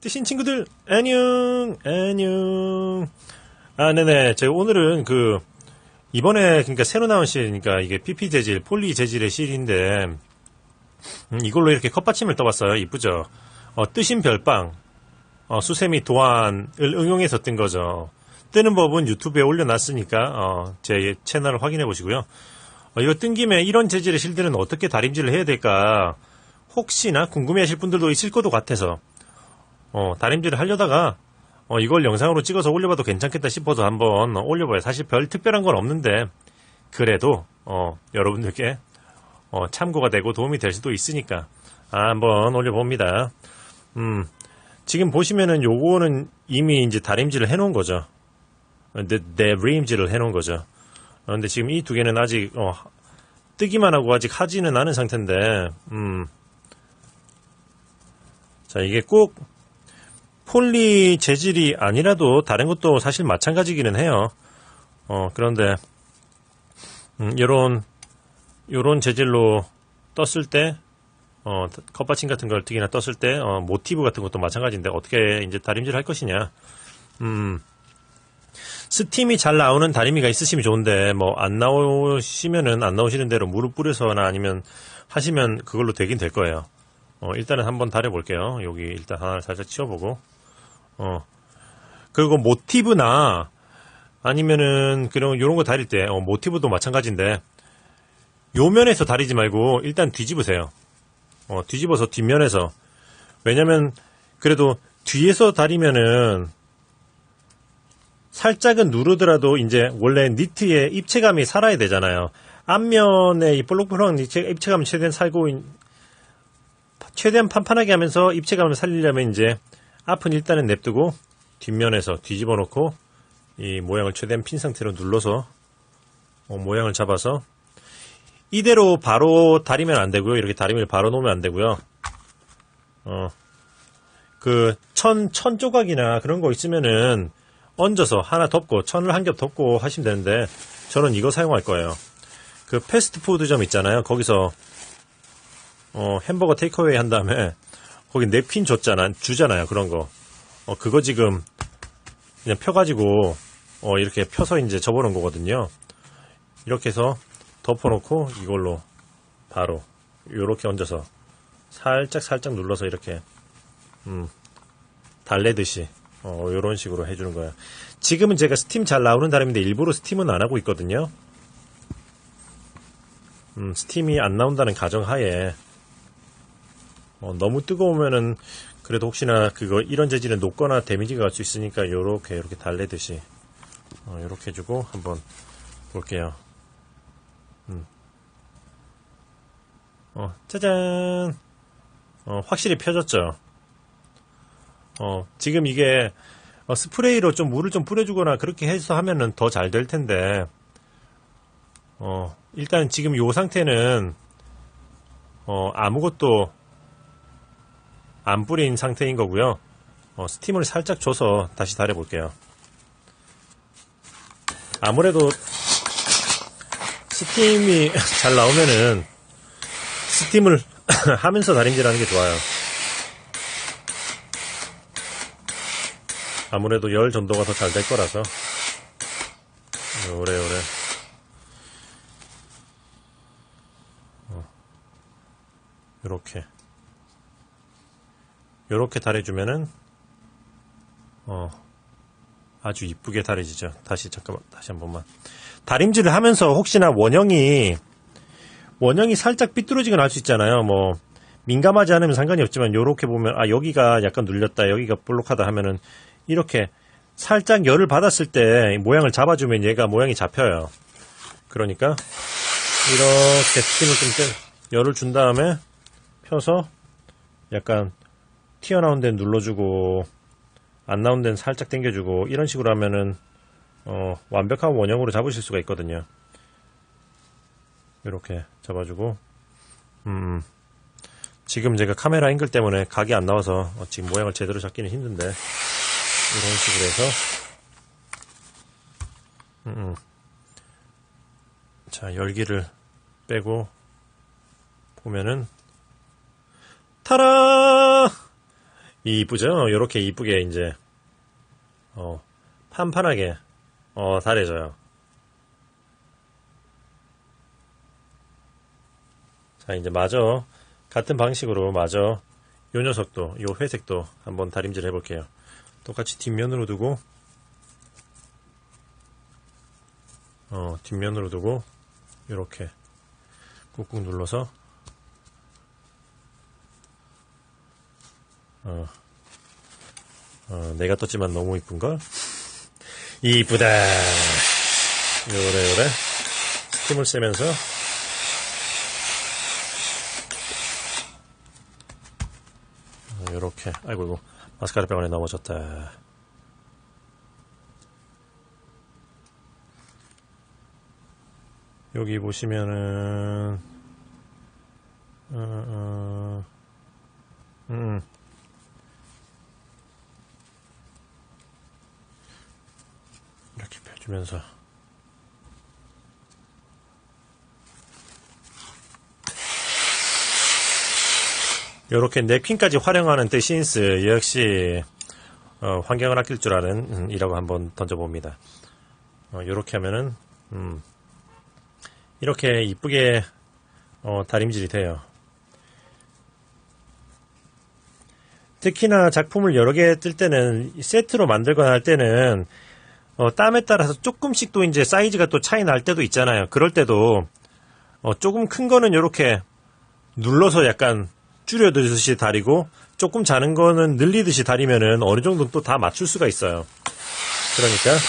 뜨신 친구들, 안녕, 안녕. 아, 네네. 제가 오늘은 그, 이번에, 그러니까 새로 나온 실이니까 이게 PP 재질, 폴리 재질의 실인데, 음, 이걸로 이렇게 컵받침을 떠봤어요. 이쁘죠? 어, 뜨신 별빵, 어, 수세미 도안을 응용해서 뜬 거죠. 뜨는 법은 유튜브에 올려놨으니까, 어, 제 채널을 확인해 보시고요. 어, 이거 뜬 김에 이런 재질의 실들은 어떻게 다림질을 해야 될까, 혹시나 궁금해 하실 분들도 있을 것도 같아서, 어, 다림질을 하려다가, 어, 이걸 영상으로 찍어서 올려봐도 괜찮겠다 싶어서 한번 올려봐요. 사실 별 특별한 건 없는데, 그래도, 어, 여러분들께, 어, 참고가 되고 도움이 될 수도 있으니까, 아, 한번 올려봅니다. 음, 지금 보시면은 요거는 이미 이제 다림질을 해놓은 거죠. 내, 내 리임질을 해놓은 거죠. 어, 근데 지금 이 두 개는 아직, 어, 뜨기만 하고 아직 하지는 않은 상태인데, 음, 자, 이게 꼭 폴리 재질이 아니라도 다른 것도 사실 마찬가지기는 해요. 어, 그런데, 음, 요런, 요런 재질로 떴을 때, 어, 컵받침 같은 걸 특히나 떴을 때, 어, 모티브 같은 것도 마찬가지인데, 어떻게 이제 다림질 할 것이냐. 음, 스팀이 잘 나오는 다리미가 있으시면 좋은데, 뭐, 안 나오시면은 안 나오시는 대로 무릎 뿌려서나 아니면 하시면 그걸로 되긴 될 거예요. 어, 일단은 한번 다려 볼게요. 여기 일단 하나를 살짝 치워보고. 어, 그리고 모티브나 아니면은 그런, 요런 거 다릴 때, 어, 모티브도 마찬가지인데, 요 면에서 다리지 말고 일단 뒤집으세요. 어, 뒤집어서 뒷면에서. 왜냐면, 그래도 뒤에서 다리면은, 살짝은 누르더라도 이제 원래 니트의 입체감이 살아야 되잖아요. 앞면에 이 볼록볼록한 입체감을 최대한 살고, 있- 최대한 판판하게 하면서 입체감을 살리려면 이제 앞은 일단은 냅두고 뒷면에서 뒤집어 놓고 이 모양을 최대한 핀 상태로 눌러서 어, 모양을 잡아서 이대로 바로 다리면 안 되고요. 이렇게 다리미를 바로 놓으면 안 되고요. 어, 그, 천, 천 조각이나 그런 거 있으면은 얹어서 하나 덮고, 천을 한 겹 덮고 하시면 되는데, 저는 이거 사용할 거예요. 그 패스트푸드점 있잖아요. 거기서, 어, 햄버거 테이크어웨이 한 다음에, 거기 냅킨 줬잖아, 주잖아요. 그런 거. 어, 그거 지금, 그냥 펴가지고, 어, 이렇게 펴서 이제 접어놓은 거거든요. 이렇게 해서 덮어놓고 이걸로 바로 이렇게 얹어서 살짝 살짝 눌러서 이렇게 음, 달래듯이 어, 이런 식으로 해주는 거예요. 지금은 제가 스팀 잘 나오는 다림인데 일부러 스팀은 안 하고 있거든요. 음, 스팀이 안 나온다는 가정하에 어, 너무 뜨거우면은 그래도 혹시나 그거 이런 재질은 녹거나 데미지가 갈 수 있으니까 요렇게 이렇게 달래듯이 어, 요렇게 해주고 한번 볼게요. 어, 짜잔. 어, 확실히 펴졌죠. 어, 지금 이게 어, 스프레이로 좀 물을 좀 뿌려주거나 그렇게 해서 하면은 더 잘 될 텐데, 어, 일단 지금 요 상태는, 어, 아무것도 안 뿌린 상태인 거고요. 어, 스팀을 살짝 줘서 다시 달여볼게요. 아무래도 스팀이 잘 나오면은 스팀을 하면서 다림질하는 게 좋아요. 아무래도 열 전도가 더 잘 될 거라서. 오래 오래. 어. 요렇게 달해주면은, 어, 아주 이쁘게 달해지죠. 다시, 잠깐만, 다시 한 번만. 다림질을 하면서 혹시나 원형이 원형이 살짝 삐뚤어지거나 할 수 있잖아요. 뭐 민감하지 않으면 상관이 없지만 요렇게 보면 아 여기가 약간 눌렸다 여기가 볼록하다 하면은 이렇게 살짝 열을 받았을 때 모양을 잡아주면 얘가 모양이 잡혀요. 그러니까 이렇게 스팀을 좀 떼, 열을 준 다음에 펴서 약간 튀어나온 데는 눌러주고 안 나온 데는 살짝 당겨주고 이런 식으로 하면은 어, 완벽한 원형으로 잡으실 수가 있거든요. 이렇게 잡아주고, 음, 지금 제가 카메라 앵글 때문에 각이 안 나와서 어, 지금 모양을 제대로 잡기는 힘든데, 이런 식으로 해서, 음, 음. 자, 열기를 빼고, 보면은, 타라! 이쁘죠? 요렇게 이쁘게 이제, 어, 판판하게, 어, 달해져요. 자, 이제 마저, 같은 방식으로 마저, 요 녀석도, 요 회색도 한번 다림질 해볼게요. 똑같이 뒷면으로 두고, 어, 뒷면으로 두고, 요렇게, 꾹꾹 눌러서, 어, 어, 내가 떴지만 너무 이쁜걸? 이쁘다. 요래, 요래. 힘을 쓰면서. 어, 요렇게. 아이고, 이고 마스카라 병원에 넘어졌다. 여기 보시면은, 어, 어, 음. 펴주면서 이렇게 냅킨까지 활용하는 뜻인스 역시 어, 환경을 아낄 줄 아는 음, 이라고 한번 던져봅니다. 어, 이렇게 하면은 음, 이렇게 이쁘게 어, 다림질이 돼요. 특히나 작품을 여러 개 뜰 때는 세트로 만들거나 할 때는 어, 땀에 따라서 조금씩 또 이제 사이즈가 또 차이 날 때도 있잖아요. 그럴 때도 어, 조금 큰 거는 이렇게 눌러서 약간 줄여듯이 다리고 조금 작은 거는 늘리듯이 다리면은 어느 정도 또 다 맞출 수가 있어요. 그러니까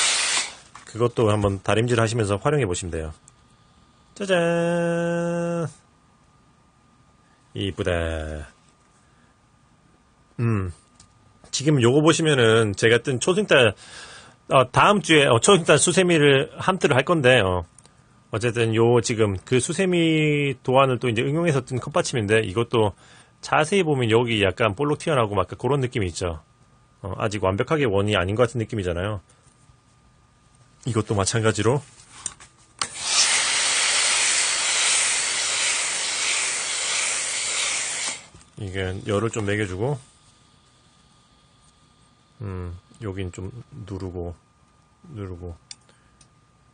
그것도 한번 다림질 하시면서 활용해 보시면 돼요. 짜잔. 이쁘다. 음. 지금 요거 보시면은 제가 뜬 초승달 어, 다음 주에 어, 초승달 수세미를 함뜨를 할 건데 어, 어쨌든 요 지금 그 수세미 도안을 또 이제 응용해서 뜬 컵받침인데 이것도 자세히 보면 여기 약간 볼록 튀어나오고 막 그런 느낌이 있죠. 어, 아직 완벽하게 원이 아닌 것 같은 느낌이잖아요. 이것도 마찬가지로 이게 열을 좀 매겨주고 음 여긴 좀 누르고 누르고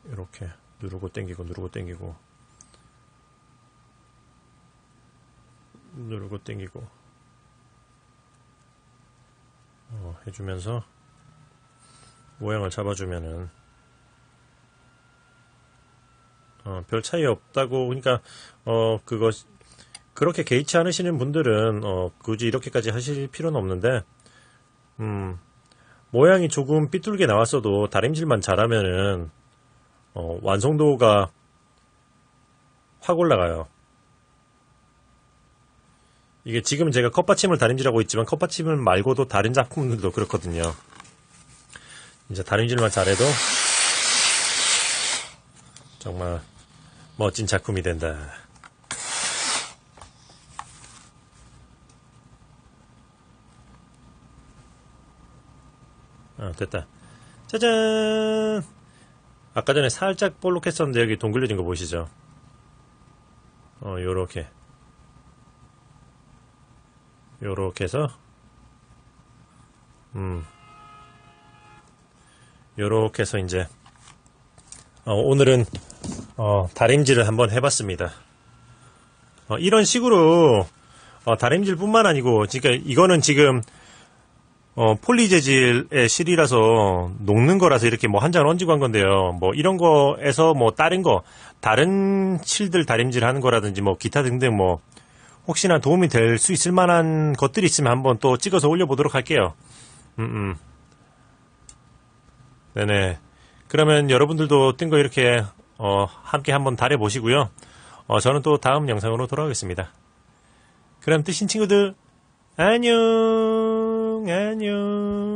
이렇게 누르고 당기고 누르고 당기고 누르고 당기고 어, 해주면서 모양을 잡아주면은 어, 별 차이 없다고 그러니까 어 그거 그렇게 개의치 않으시는 분들은 어, 굳이 이렇게까지 하실 필요는 없는데 음 모양이 조금 삐뚤게 나왔어도 다림질만 잘하면은 어, 완성도가 확 올라가요. 이게 지금 제가 컵받침을 다림질하고 있지만 컵받침을 말고도 다른 작품들도 그렇거든요. 이제 다림질만 잘해도 정말 멋진 작품이 된다. 아, 됐다. 짜잔! 아까 전에 살짝 볼록했었는데 여기 동글려진 거 보이시죠? 어, 요렇게. 요렇게 해서, 음. 요렇게 해서 이제, 어, 오늘은, 어, 다림질을 한번 해봤습니다. 어, 이런 식으로, 어, 다림질 뿐만 아니고, 그러니까 이거는 지금, 어, 폴리 재질의 실이라서 녹는 거라서 이렇게 뭐 한 장을 얹고 한 건데요. 뭐 이런 거에서 뭐 다른 거, 다른 실들 다림질 하는 거라든지 뭐 기타 등등 뭐 혹시나 도움이 될 수 있을 만한 것들이 있으면 한번 또 찍어서 올려보도록 할게요. 음, 음. 네네. 그러면 여러분들도 뜬 거 이렇게, 어, 함께 한번 달해보시고요. 어, 저는 또 다음 영상으로 돌아오겠습니다. 그럼 뜨신 친구들, 안녕! 안녕.